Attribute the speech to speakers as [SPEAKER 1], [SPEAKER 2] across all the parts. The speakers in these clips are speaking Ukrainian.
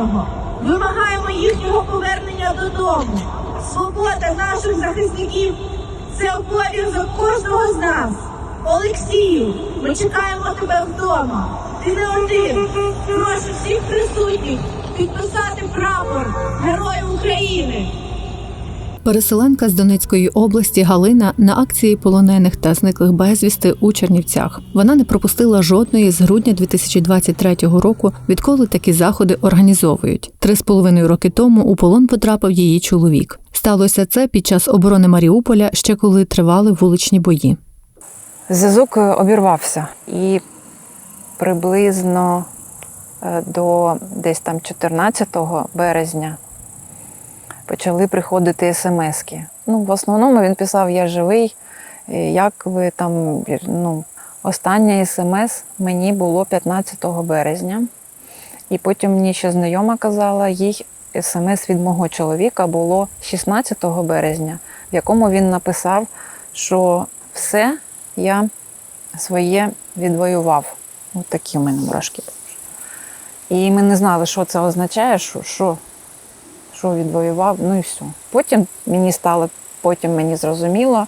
[SPEAKER 1] полоненого. Вимагаємо їхнього повернення додому. Свобода наших захисників це обов'язок кожного з нас. Олексію, ми чекаємо тебе вдома. Ти не один. Прошу всіх присутніх підписати прапор Героїв України.
[SPEAKER 2] Переселенка з Донецької області Галина на акції полонених та зниклих безвісти у Чернівцях. Вона не пропустила жодної з грудня 2023 року, відколи такі заходи організовують. Три з половиною роки тому у полон потрапив її чоловік. Сталося це під час оборони Маріуполя, ще коли тривали вуличні бої.
[SPEAKER 3] Зв'язок е, обірвався і приблизно е, до десь там 14 березня почали приходити смски. Ну, в основному він писав Я живий. Як ви там, ну, остання смс мені було 15 березня. І потім мені ще знайома казала, їй смс від мого чоловіка було 16 березня, в якому він написав, що все я своє відвоював. Ось такі в мене мурашки. І ми не знали, що це означає, що, що, що відвоював, ну і все. Потім мені стало, потім мені зрозуміло,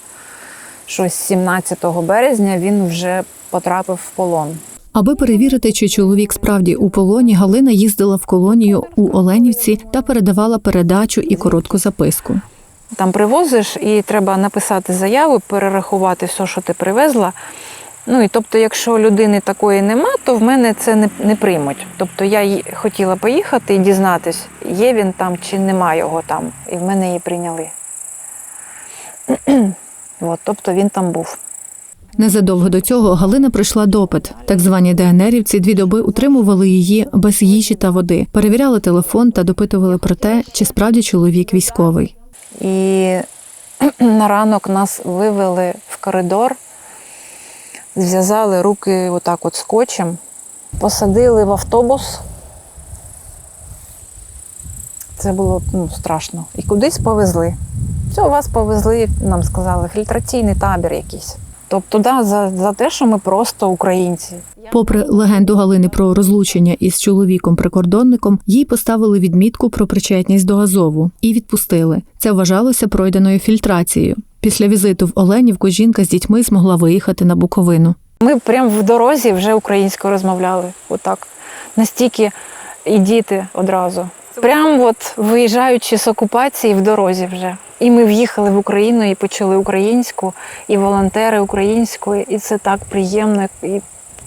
[SPEAKER 3] що з 17 березня він вже потрапив в полон.
[SPEAKER 2] Аби перевірити, чи чоловік справді у полоні, Галина їздила в колонію у Оленівці та передавала передачу і коротку записку.
[SPEAKER 3] Там привозиш і треба написати заяву, перерахувати все, що ти привезла. Ну і тобто, якщо людини такої нема, то в мене це не, не приймуть. Тобто я хотіла поїхати і дізнатись, є він там чи нема його там. І в мене її прийняли. От, тобто він там був.
[SPEAKER 2] Незадовго до цього Галина пройшла допит. Так звані ДНРівці дві доби утримували її без їжі та води, перевіряли телефон та допитували про те, чи справді чоловік військовий.
[SPEAKER 3] І на ранок нас вивели в коридор, зв'язали руки отак от скотчем, посадили в автобус. Це було ну, страшно. І кудись повезли. Все, вас повезли, нам сказали, фільтраційний табір якийсь. Тобто, да, за, за те, що ми просто українці.
[SPEAKER 2] Попри легенду Галини про розлучення із чоловіком-прикордонником, їй поставили відмітку про причетність до Азову і відпустили. Це вважалося пройденою фільтрацією. Після візиту в Оленівку жінка з дітьми змогла виїхати на Буковину.
[SPEAKER 3] Ми прямо в дорозі вже українською розмовляли. Отак. Настільки і діти одразу. Прямо от виїжджаючи з окупації в дорозі вже. І ми в'їхали в Україну і почали українську, і волонтери українською, і це так приємно і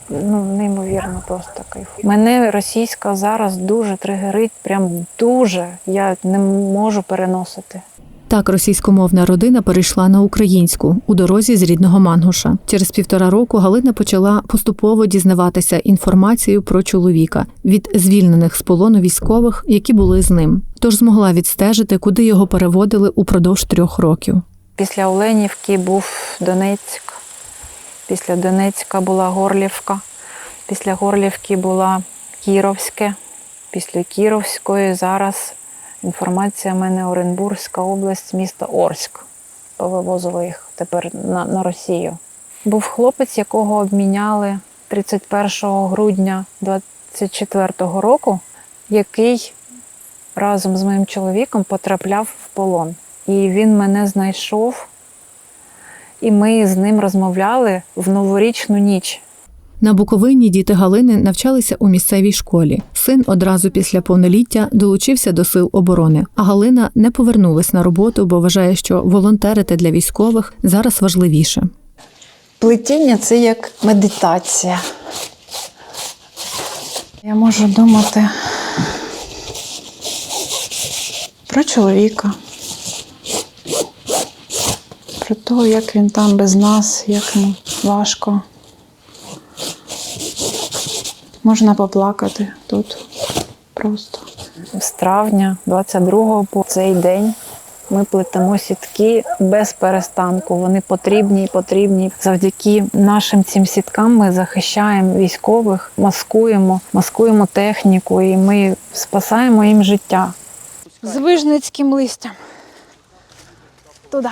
[SPEAKER 3] ну, неймовірно просто кайф. Мене російська зараз дуже тригерить, прям дуже. Я не можу переносити.
[SPEAKER 2] Так російськомовна родина перейшла на українську у дорозі з рідного Мангуша. Через півтора року Галина почала поступово дізнаватися інформацію про чоловіка від звільнених з полону військових, які були з ним. Тож змогла відстежити, куди його переводили упродовж трьох років.
[SPEAKER 3] Після Оленівки був Донецьк, після Донецька була Горлівка, після Горлівки була Кіровське, після Кіровської зараз інформація в мене Оренбурзька область, місто Орськ. Повивозили їх тепер на, на Росію. Був хлопець, якого обміняли 31 грудня 24 року, який разом з моїм чоловіком потрапляв в полон. І він мене знайшов, і ми з ним розмовляли в новорічну ніч.
[SPEAKER 2] На Буковині діти Галини навчалися у місцевій школі. Син одразу після повноліття долучився до сил оборони, а Галина не повернулась на роботу, бо вважає, що волонтерити для військових зараз важливіше.
[SPEAKER 3] Плетіння це як медитація. Я можу думати про чоловіка, про те, як він там без нас, як йому важко. Можна поплакати тут просто. З травня 22-го по цей день ми плетемо сітки без перестанку. Вони потрібні і потрібні. Завдяки нашим цим сіткам ми захищаємо військових, маскуємо, маскуємо техніку і ми спасаємо їм життя. З вижницьким листям. Туди.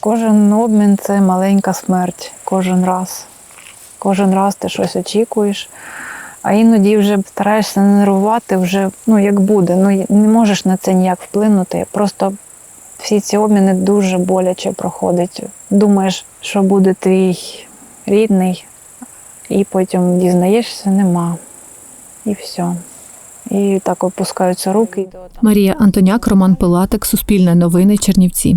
[SPEAKER 3] Кожен обмін це маленька смерть. Кожен раз. Кожен раз ти щось очікуєш, А іноді вже стараєшся нервувати, вже ну як буде. Ну не можеш на це ніяк вплинути. Просто всі ці обміни дуже боляче проходять. Думаєш, що буде твій рідний, і потім дізнаєшся, нема. І все. І так опускаються руки.
[SPEAKER 2] Марія Антоняк, Роман Пилатик, Суспільне новини, Чернівці.